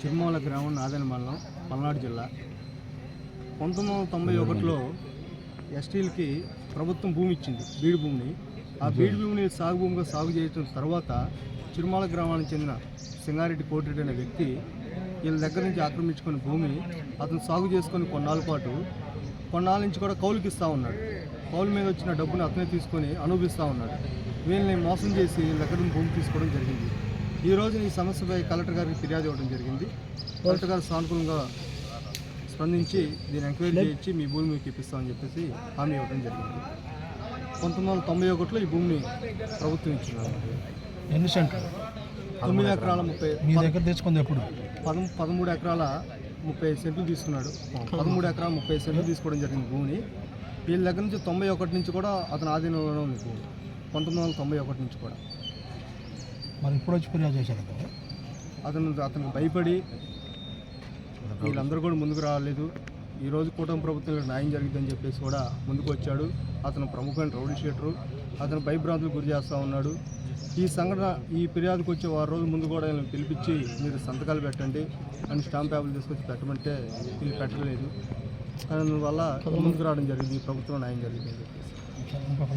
చిరుమల గ్రామం నాదన మండలం పల్నాడు జిల్లా. పంతొమ్మిది వందల తొంభై ఒకటిలో ఎస్టీలకి ప్రభుత్వం భూమి ఇచ్చింది బీడు భూమిని. ఆ బీడు భూమిని సాగు భూమిగా సాగు చేయడం తర్వాత చిరుమల గ్రామానికి చెందిన సింగారెడ్డి కోటిరెడ్డి అనే వ్యక్తి వీళ్ళ దగ్గర నుంచి ఆక్రమించుకున్న భూమి అతను సాగు చేసుకొని కొన్నాళ్ళ పాటు కొన్నాళ్ళ నుంచి కూడా కౌలుకి ఇస్తూ ఉన్నాడు. కౌలు మీద వచ్చిన డబ్బుని అతనే తీసుకొని అనుభవిస్తూ ఉన్నాడు. వీళ్ళని మోసం చేసి వీళ్ళ దగ్గర నుంచి భూమి తీసుకోవడం జరిగింది. ఈ రోజు ఈ సమస్యపై కలెక్టర్ గారికి ఫిర్యాదు ఇవ్వడం జరిగింది. కలెక్టర్ గారు సానుకూలంగా స్పందించి దీన్ని ఎంక్వైరీ చేయించి మీ భూమి మీకు ఇప్పిస్తామని చెప్పేసి హామీ ఇవ్వడం జరిగింది. పంతొమ్మిది వందల తొంభై ఒకటిలో ఈ భూమిని ప్రభుత్వం ఇచ్చినారు. ఎన్ని సెంట్లు? తొమ్మిది ఎకరాల ముప్పై మీ దగ్గర తెచ్చుకుంది ఎప్పుడు? పదం పదమూడు ఎకరాల ముప్పై సెంట్లు తీసుకున్నాడు. పదమూడు ఎకరాల ముప్పై సెంట్లు తీసుకోవడం జరిగింది భూమిని. వీళ్ళ దగ్గర నుంచి తొంభై ఒకటి నుంచి కూడా అతని ఆధీనంలో ఉంది భూమి. పంతొమ్మిది వందల తొంభై ఒకటి నుంచి కూడా. మరి ఇప్పుడు వచ్చి ఫిర్యాదు చేశారు కదా? అతను అతనికి భయపడి వీళ్ళందరూ కూడా ముందుకు రాలేదు. ఈరోజు కూటమి ప్రభుత్వంలో న్యాయం జరిగిందని చెప్పేసి కూడా ముందుకు వచ్చాడు. అతను ప్రముఖమైన రౌడీ షీటరు. అతను భయభ్రాంతులకు గురి చేస్తూ ఉన్నాడు. ఈ సంఘటన ఈ ఫిర్యాదుకు వచ్చే వారం రోజుల ముందు కూడా వీళ్ళని పిలిపించి మీరు సంతకాలు పెట్టండి అని స్టాంప్ పేపర్లు తీసుకొచ్చి పెట్టమంటే వీళ్ళు పెట్టలేదు. దానివల్ల ముందుకు రావడం జరిగింది ఈ ప్రభుత్వం న్యాయం జరిగింది అని చెప్పేసి ఇంకొక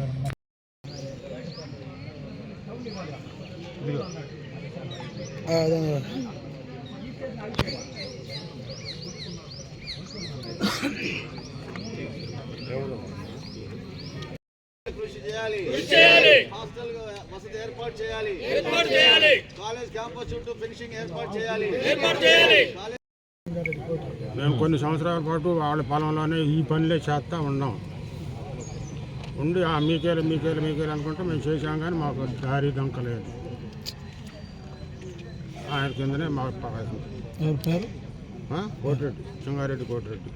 ఇదిగో కృషి చేయాలి హాస్టల్ వసతి ఏర్పాటు చేయాలి ఏర్పాటు చేయాలి కాలేజ్ క్యాంపస్ చుట్టూ ఫినిషింగ్ ఏర్పాటు చేయాలి ఏర్పాటు చేయాలి మేము కొన్ని సంవత్సరాల పాటు వాళ్ళ పొలంలోనే ఈ పనులే చేస్తూ ఉన్నాం. ఉండి ఆ మీకేలు మీకేలు మీకేలు అనుకుంటే మేము చేసాం కానీ మాకు దారి దంకలేదు ఆయన కిందనే మా ప్రకాశం పేరు? కోటిరెడ్డి. సంగారెడ్డి కోటిరెడ్డి.